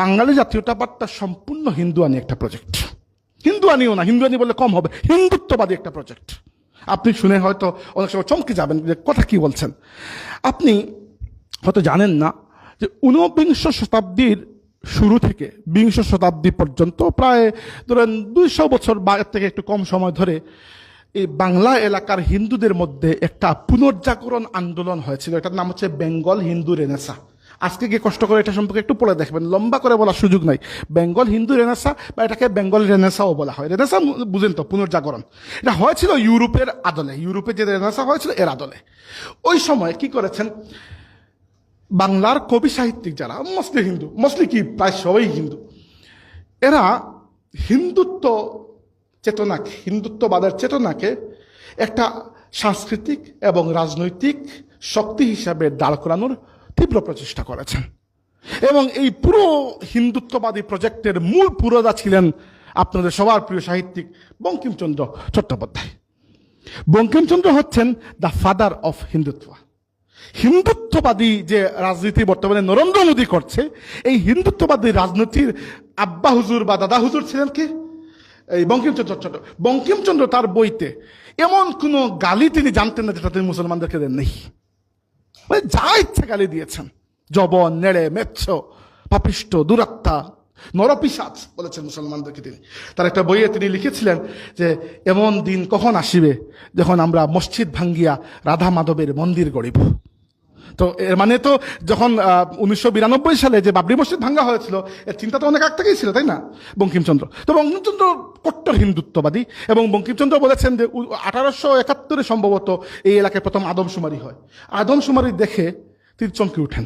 বাঙালি জাতীয়তাবাদটা সম্পূর্ণ হিন্দুয়ানি একটা প্রজেক্ট হিন্দুয়ানিও না, হিন্দুয়ানি বললে কম হবে। হিন্দুত্ববাদী একটা প্রজেক্ট আপনি শুনে হয়তো অনেক সময় চমকে যাবেন যে কথা কি বলছেন। আপনি হয়তো জানেন না যে ঊনবিংশ শতাব্দীর শুরু থেকে, বিংশ শতাব্দী পর্যন্ত প্রায় ধরেন দুইশো বছর বা এর থেকে একটু কম সময় ধরে এই বাংলা এলাকার হিন্দুদের মধ্যে একটা পুনর্জাগরণ আন্দোলন হয়েছিল। এটার নাম হচ্ছে বেঙ্গল হিন্দু রেনেসা। আজকে গিয়ে কষ্ট করে এটা সম্পর্কে একটু পড়ে দেখবেন। লম্বা করে বলার সুযোগ নাই। বেঙ্গল হিন্দু রেনেসা বা এটাকে বেঙ্গল রেনেসাও বলা হয়। রেনেসা বুঝেন তো, পুনর্জাগরণ। এটা হয়েছিল ইউরোপের আদলে। ইউরোপে যে রেনেসা হয়েছিল, এর আদলে। ওই সময় কি করেছেন? বাংলার কবি সাহিত্যিক যারা মসলি হিন্দু মসলি কি, প্রায় সবাই হিন্দু, এরা হিন্দুত্ব চেতনাকে, হিন্দুত্ববাদের চেতনাকে একটা সাংস্কৃতিক এবং রাজনৈতিক শক্তি হিসাবে দাঁড় করানোর তীব্র প্রচেষ্টা করেছেন। এবং এই পুরো হিন্দুত্ববাদী প্রজেক্টের মূল পুরোদা ছিলেন আপনাদের সবার প্রিয় সাহিত্যিক বঙ্কিমচন্দ্র চট্টোপাধ্যায়। বঙ্কিমচন্দ্র হচ্ছেন দ্য ফাদার অফ হিন্দুত্ব। হিন্দুত্ববাদী যে রাজনীতি বর্তমানে নরেন্দ্র মোদী করছে, এই হিন্দুত্ববাদী রাজনীতির আব্বা হুজুর বা দাদা হুজুর ছিলেন কি? এই বঙ্কিমচন্দ্র চট্ট বঙ্কিমচন্দ্র তার বইতে এমন কোনো গালি তিনি জানতেন না যেটা তিনি মুসলমানদেরকে দেন নেই মানে যা ইচ্ছে গালি দিয়েছেন। জবন, নেড়ে, মেচ্ছ, পাপিষ্ট, দুরাত্মা নরপিসাজ বলেছেন মুসলমানদেরকে তিনি। তার একটা বইয়ে তিনি লিখেছিলেন যে, এমন দিন কখন আসিবে যখন আমরা মসজিদ ভাঙ্গিয়া রাধা মাধবের মন্দির গড়িব? তো এর মানে তো যখন উনিশশো বিরানব্বই সালে যে বাবরি মসজিদ ভাঙ্গা হয়েছিল, এর চিন্তা তো অনেক আগ থেকেই ছিল, তাই না? বঙ্কিমচন্দ্র। তো বঙ্কিমচন্দ্র কট্টর হিন্দুত্ববাদী এবং বঙ্কিমচন্দ্র বলেছেন যে আঠারোশো একাত্তরে সম্ভবত এই এলাকায় প্রথম আদমশুমারি হয়। আদমশুমারি দেখে তিনি চমকে উঠেন।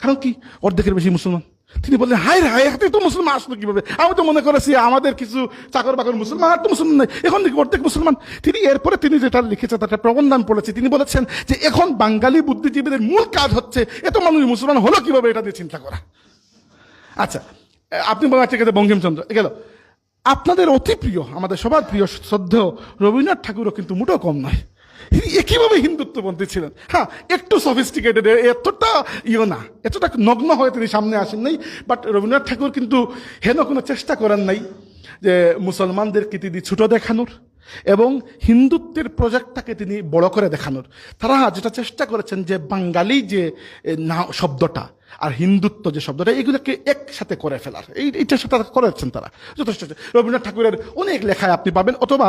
কারণ কি? অর্ধেকের বেশি মুসলমান। তিনি বললেন রে হাই হাতে তো মুসলমান, আসলো কীভাবে? আমি তো মনে করেছি আমাদের কিছু চাকর বাকর মুসলমান, আর তো মুসলমান নেই। এখন অর্ধেক মুসলমান। তিনি এরপরে তিনি যেটা লিখেছেন তার একটা আমি পড়েছি। তিনি বলেছেন যে, এখন বাঙালি বুদ্ধিজীবীদের মূল কাজ হচ্ছে, এত মানুষ মুসলমান হলো কীভাবে, এটা নিয়ে চিন্তা করা? আচ্ছা আপনি বলেন ঠিক আছে, বঙ্কিমচন্দ্র গেল। আপনাদের অতি প্রিয়, আমাদের সবার প্রিয় শ্রদ্ধেয় রবীন্দ্রনাথ ঠাকুরও কিন্তু মোটেও কম নয়। একইভাবে হিন্দুত্বপন্থী ছিলেন? হ্যাঁ একটু সফিস্টিকেটেড এতটা ইয়ে না, এতটা নগ্ন হয়ে তিনি সামনে আসেন নাই বাট রবীন্দ্রনাথ ঠাকুর কিন্তু হেন কোনো চেষ্টা করেন নাই যে মুসলমানদেরকে তিনি ছোট দেখানোর এবং হিন্দুত্বের প্রজেক্টটাকে তিনি বড় করে দেখানোর। তারা যেটা চেষ্টা করেছেন যে বাঙালি যে না, শব্দটা আর হিন্দুত্ব যে শব্দটা, এগুলোকে একসাথে করে ফেলার। এই সাথে তারা করেছেন তারা, যথেষ্ট। রবীন্দ্রনাথ ঠাকুরের অনেক লেখায় আপনি পাবেন, অথবা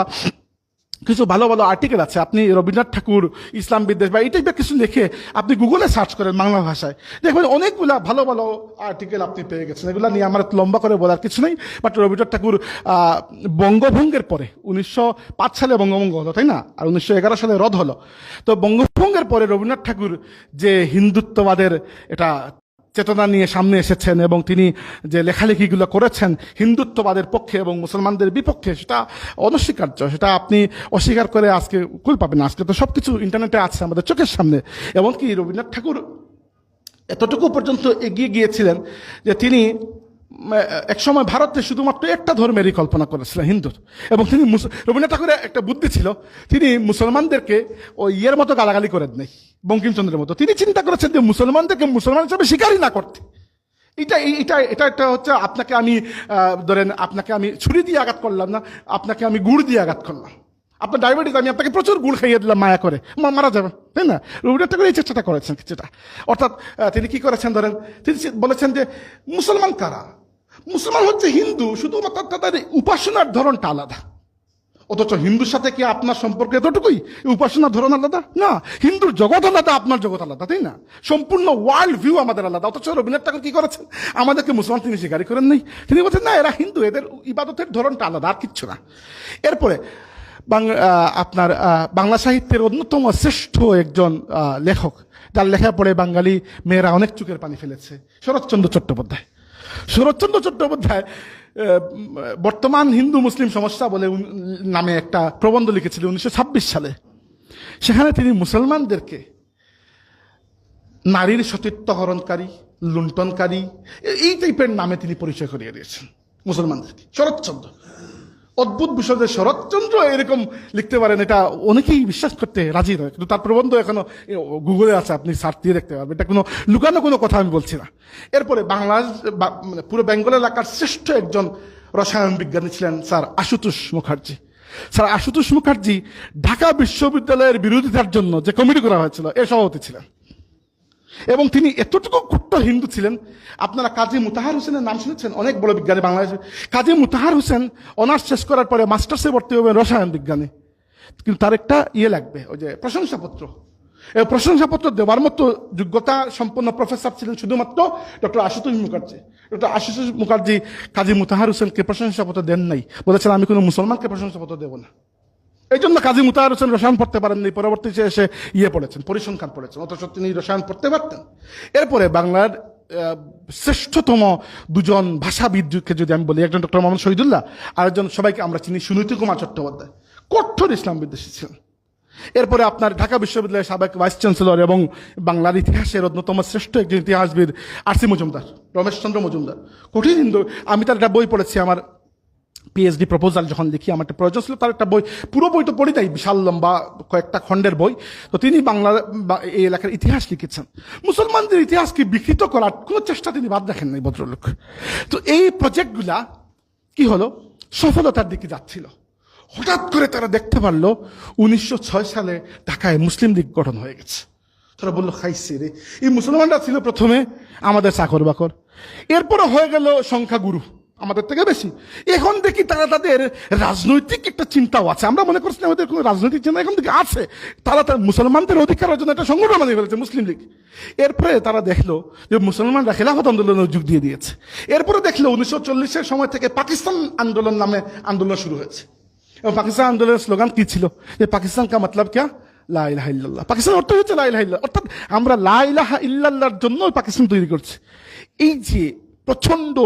কিছু ভালো ভালো আর্টিকেল আছে। আপনি রবীন্দ্রনাথ ঠাকুর, ইসলাম বিদ্বেষ বা এই টাইপের কিছু লিখে আপনি গুগলে সার্চ করেন বাংলা ভাষায়। দেখবেন অনেকগুলা ভালো ভালো আর্টিকেল আপনি পেয়ে গেছেন। এগুলো নিয়ে আমার লম্বা করে বলার কিছু নেই বাট রবীন্দ্রনাথ ঠাকুর বঙ্গভঙ্গের পরে, উনিশশো পাঁচ সালে বঙ্গভঙ্গ হলো, তাই না? আর উনিশশো এগারো সালে রদ হলো। তো বঙ্গভঙ্গের পরে রবীন্দ্রনাথ ঠাকুর যে হিন্দুত্ববাদের এটা চেতনা নিয়ে সামনে এসেছেন এবং তিনি যে লেখালেখিগুলো করেছেন হিন্দুত্ববাদের পক্ষে এবং মুসলমানদের বিপক্ষে, সেটা অনস্বীকার্য। সেটা আপনি অস্বীকার করে আজকে কুল পাবেন আজকে তো সব কিছু ইন্টারনেটে আছে আমাদের চোখের সামনে। এমনকি রবীন্দ্রনাথ ঠাকুর এতটুকু পর্যন্ত এগিয়ে গিয়েছিলেন যে তিনি উম, এক সময় ভারতে শুধুমাত্র একটা ধর্মেরই কল্পনা করেছিলেন হিন্দু এবং তিনি রবীন্দ্রনাথ ঠাকুরের একটা বুদ্ধি ছিল তিনি মুসলমানদেরকে ওই ইয়ের মতো গালাগালি করেন নাই বঙ্কিমচন্দ্রের মতো। তিনি চিন্তা করেছেন যে মুসলমানদেরকে মুসলমান হিসাবে স্বীকারই না করতে। এটা এটা এটা একটা হচ্ছে আপনাকে আমি ধরেন আপনাকে আমি ছুরি দিয়ে আঘাত করলাম না আপনাকে আমি গুড় দিয়ে আঘাত করলাম। আপনার ডায়াবেটিস আমি আপনাকে প্রচুর গুড় খাইয়ে দিলাম মায়া করে মারা যাবেন তাই না? রবীন্দ্রনাথ ঠাকুর এই চেষ্টাটা করেছেন কিছুটা। অর্থাৎ তিনি কি করেছেন ধরেন তিনি বলেছেন যে মুসলমান কারা? মুসলমান হচ্ছে হিন্দু, শুধুমাত্র তাদের উপাসনার ধরনটা আলাদা। অথচ হিন্দুর সাথে কি আপনার সম্পর্ক এতটুকুই? উপাসনার ধরন আলাদা? না, হিন্দুর জগৎ আলাদা, আপনার জগৎ আলাদা, তাই না? সম্পূর্ণ ওয়ার্ল্ড ভিউ আমাদের আলাদা। অথচ রবীন্দ্রনাথ ঠাকুর কি করেছেন? আমাদেরকে মুসলমান তিনি স্বীকারই করেন নাই। তিনি বলছেন, না, এরা হিন্দু, এদের ইবাদতের ধরনটা আলাদা, আর কিচ্ছু না। এরপরে আপনার বাংলা সাহিত্যের অন্যতম শ্রেষ্ঠ একজন লেখক, যার লেখা পড়ে বাঙালি মেয়েরা অনেক চোখের পানি ফেলেছে। শরৎচন্দ্র চট্টোপাধ্যায়। শরৎচন্দ্র চট্টোপাধ্যায় বর্তমান হিন্দু মুসলিম সমস্যা বলে নামে একটা প্রবন্ধ লিখেছিল উনিশশো ছাব্বিশ সালে। সেখানে তিনি মুসলমানদেরকে নারীর সতীর্থহরণকারী লুণ্ঠনকারী এই টাইপের নামে তিনি পরিচয় করিয়ে দিয়েছেন মুসলমানদেরকে শরৎচন্দ্র অদ্ভুত বিষয় যে শরৎচন্দ্র এরকম লিখতে পারেন, এটা অনেকেই বিশ্বাস করতে রাজি নয়। কিন্তু তার প্রবন্ধ এখনও গুগলে আছে, আপনি সার্চ দিয়ে দেখতে পারবেন। এটা কোনো লুকানো কোনো কথা আমি বলছি না। এরপরে বাংলাদেশ মানে পুরো বেঙ্গল এলাকার শ্রেষ্ঠ একজন রসায়ন বিজ্ঞানী ছিলেন স্যার আশুতোষ মুখার্জি। স্যার আশুতোষ মুখার্জি ঢাকা বিশ্ববিদ্যালয়ের বিরোধিতার জন্য যে কমিটি করা হয়েছিল, এর সভাপতি ছিলেন। এবং তিনি এতটুকু কট্টর হিন্দু ছিলেন। আপনারা কাজী মুতাহার হোসেনের নাম শুনেছেন? অনেক বড় বিজ্ঞানী বাংলাদেশে। কাজী মুতাহার হোসেন অনার্স শেষ করার পরে মাস্টার্সে ভর্তি হবেন রসায়ন বিজ্ঞানী। কিন্তু তার একটা ইয়ে লাগবে, ওই যে প্রশংসাপত্র। এই প্রশংসাপত্র দেওয়ার মতো যোগ্যতা সম্পন্ন প্রফেসর ছিলেন শুধুমাত্র ডক্টর আশুতোষ মুখার্জি। ডক্টর আশুতোষ মুখার্জি কাজী মুতাহার হোসেনকে প্রশংসাপত্র দেন নাই। বলেছেন, আমি কোনো মুসলমানকে প্রশংসাপত্র দেব না। এই জন্য কাজী মুতাহার হোসেন রসায়ন পড়তে পারেননি পরবর্তীতে এসে ইয়ে পড়েছেন, পরিসংখ্যান পড়েছেন, অথচ তিনি রসায়ন পড়তে পারতেন। এরপরে বাংলার শ্রেষ্ঠতম দুজন ভাষাবিদকে যদি আমি বলি, একজন ডক্টর মোহাম্মদ শহীদুল্লাহ আর একজন সবাইকে আমরা চিনি, সুনীতি কুমার চট্টোপাধ্যায়। কঠোর ইসলাম বিদ্বেষী ছিলেন। এরপরে আপনার ঢাকা বিশ্ববিদ্যালয়ের সাবেক ভাইস চ্যান্সেলর এবং বাংলার ইতিহাসের অন্যতম শ্রেষ্ঠ একজন ইতিহাসবিদ আরসি মজুমদার, রমেশচন্দ্র মজুমদার। কঠিন হিন্দু, আমি তার একটা বই পড়েছি আমার পিএইচডি প্রপোজাল যখন লিখি, আমার একটা প্রয়োজন ছিল, তার একটা বই, পুরো বই তো পড়ি তাই বিশাল লম্বা কয়েকটা খণ্ডের বই। তো তিনি বাংলা এই এলাকার ইতিহাস লিখেছেন। মুসলমানদের ইতিহাসকে বিকৃত করার কোনো চেষ্টা তিনি বাদ রাখেন নাই, ভদ্রলোক। তো এই প্রজেক্টগুলা কি হলো? সফলতার দিকে যাচ্ছিল। হঠাৎ করে তারা দেখতে পারল, উনিশশো ছয় সালে ঢাকায় মুসলিম লীগ গঠন হয়ে গেছে। তারা বলল খাইছে রে, এই মুসলমানরা ছিল প্রথমে আমাদের চাকর বাকর। এরপরে হয়ে গেল সংখ্যাগুরু। আমাদের থেকে বেশি। এখন দেখি তারা তাদের রাজনৈতিক একটা চিন্তাও আছে। আমরা মনে করছি না ওদের কোনো রাজনৈতিক চিন্তা এখন থেকে আছে। তারা তার মুসলমানদের অধিকারের জন্য একটা সংগঠন বানিয়ে ফেলেছে, মুসলিম লীগ। এরপরে তারা দেখল যে মুসলমানরা খেলাফত আন্দোলনের যুগ দিয়ে দিয়েছে। এরপরে দেখল উনিশশো চল্লিশের সময় থেকে পাকিস্তান আন্দোলন নামে আন্দোলন শুরু হয়েছে। এবং পাকিস্তান আন্দোলনের স্লোগান কি ছিল? যে পাকিস্তান কা মতলব क्या লা ইলাহা ইল্লাল্লাহ। পাকিস্তান অর্থ হচ্ছে লা ইলাহা অর্থাৎ আমরা লা ইলাহা ইল্লাল্লাহর জন্য পাকিস্তান তৈরি করছি। এই যে প্রচণ্ড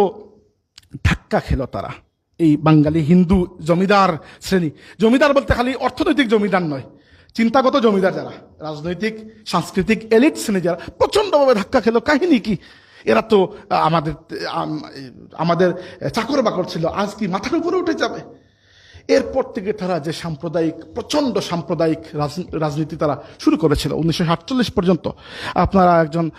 ধাক্কা খেল তারা। এই বাঙালি হিন্দু জমিদার শ্রেণি। জমিদার বলতে খালি অর্থনৈতিক জমিদার নয়, চিন্তাগত জমিদার যারা, রাজনৈতিক, সাংস্কৃতিক এলিট শ্রেণি যারা প্রচন্ডভাবে ধাক্কা খেলো। কাহিনী কি? এরা তো আমাদের আমাদের চাকর বাকর ছিল, আজ কি মাথার উপরে উঠে যাবে? এরপর থেকে তারা যে সাম্প্রদায়িক প্রচণ্ড সাম্প্রদায়িক রাজ- রাজনীতি তারা শুরু করেছিল, উনিশশো সাতচল্লিশ পর্যন্ত। আপনারা একজন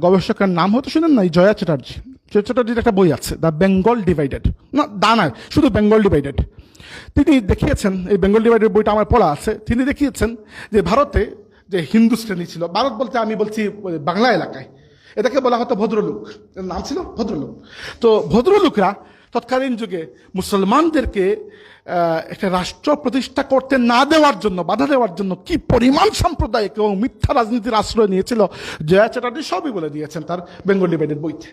গবেষকের নাম হয়তো শুনেন নাই, জয়া চ্যাটার্জি। জয়া একটা বই আছে দ্য বেঙ্গল ডিভাইডেড না দা নয়, শুধু বেঙ্গল ডিভাইডেড তিনি দেখিয়েছেন, এই বেঙ্গল ডিভাইডেড বইটা আমার পড়া আছে, তিনি দেখিয়েছেন যে ভারতে যে হিন্দু শ্রেণি ছিল, ভারত বলতে আমি বলছি বাংলা এলাকায়, এটাকে বলা হতো ভদ্রলোক। নাম ছিল ভদ্রলোক। তো ভদ্রলোকরা তৎকালীন যুগে মুসলমানদেরকে একটা রাষ্ট্র প্রতিষ্ঠা করতে না দেওয়ার জন্য, বাধা দেওয়ার জন্য কি পরিমাণ সাম্প্রদায়িক এবং মিথ্যা রাজনীতির আশ্রয় নিয়েছিল, জয়া চ্যাটার্জি সবই বলে দিয়েছেন তার বেঙ্গল ডিভাইডেড বইতে।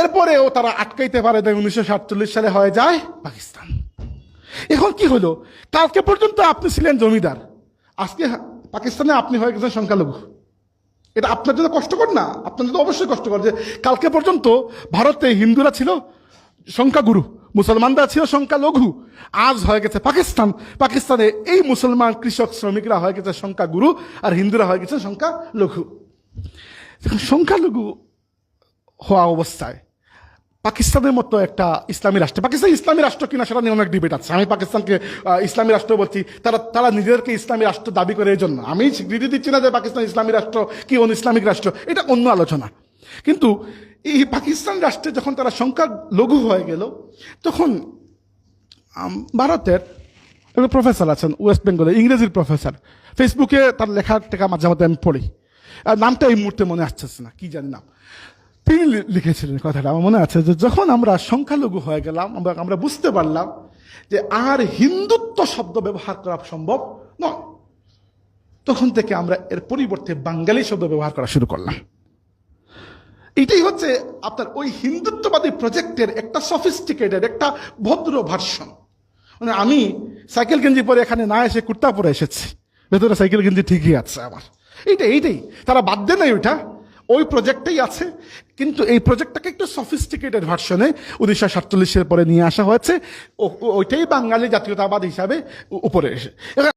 এরপরেও তারা আটকাইতে পারে দেয় উনিশশো সালে হয়ে যায় পাকিস্তান। এখন কি হলো? কালকে পর্যন্ত আপনি ছিলেন জমিদার। আজকে পাকিস্তানে আপনি হয়ে গেছেন সংখ্যালঘু। এটা আপনার জন্য কষ্টকর না? আপনার জন্য অবশ্যই কষ্টকর যে কালকে পর্যন্ত ভারতে হিন্দুরা ছিল সংখ্যাগুরু, মুসলমানরা ছিল সংখ্যালঘু। আজ হয়ে গেছে পাকিস্তান। পাকিস্তানে এই মুসলমান কৃষক শ্রমিকরা হয়ে গেছে সংখ্যাগুরু আর হিন্দুরা হয়ে গেছে সংখ্যালঘু। সংখ্যালঘু হওয়া অবস্থায়। পাকিস্তানের মতো একটা ইসলামী রাষ্ট্র, পাকিস্তান ইসলামী রাষ্ট্র কিনা সেটা নিয়ে অনেক ডিবেট আছে। আমি পাকিস্তানকে ইসলামী রাষ্ট্র বলছি, তারা তারা নিজেদেরকে ইসলামী রাষ্ট্র দাবি করে এই জন্য। আমি স্বীকৃতি দিচ্ছি না যে পাকিস্তান ইসলামী রাষ্ট্র কি অন ইসলামিক রাষ্ট্র, এটা অন্য আলোচনা। কিন্তু এই পাকিস্তান রাষ্ট্রে যখন তারা সংখ্যা লঘু হয়ে গেল, তখন ভারতের একজন প্রফেসর আছেন ওয়েস্ট বেঙ্গলে ইংরেজির প্রফেসর ফেসবুকে তার লেখার টেখা মাঝে মাঝে আমি পড়ি। নামটা এই মুহূর্তে মনে আসছে না, কি জানি নাম তিনি লিখেছিলেন কথাটা। আমার মনে আছে যে যখন আমরা সংখ্যালঘু হয়ে গেলাম, আমরা আমরা বুঝতে পারলাম যে আর হিন্দুত্ব শব্দ ব্যবহার করা সম্ভব নয়। তখন থেকে আমরা এর পরিবর্তে বাঙালি শব্দ ব্যবহার করা শুরু করলাম। এটাই হচ্ছে আপনার ওই হিন্দুত্ববাদী প্রজেক্টের একটা সফিস্টিকেটেড একটা ভদ্র ভার্সন মানে আমি সাইকেল গেঞ্জি পরে এখানে না এসে কুর্তা পরে এসেছি। ভেতরে সাইকেল গেঞ্জি ঠিকই আছে আমার। এইটাই এইটাই। তারা বাদ দেয় নাই ওইটা। ওই প্রজেক্টটাই আছে, কিন্তু এই প্রজেক্টটাকে একটু সফিস্টিকেটেড ভার্সনে উনিশশো সাতচল্লিশের পরে নিয়ে আসা হয়েছে। ওইটাই বাঙালি জাতীয়তাবাদ হিসাবে উপরে এসে।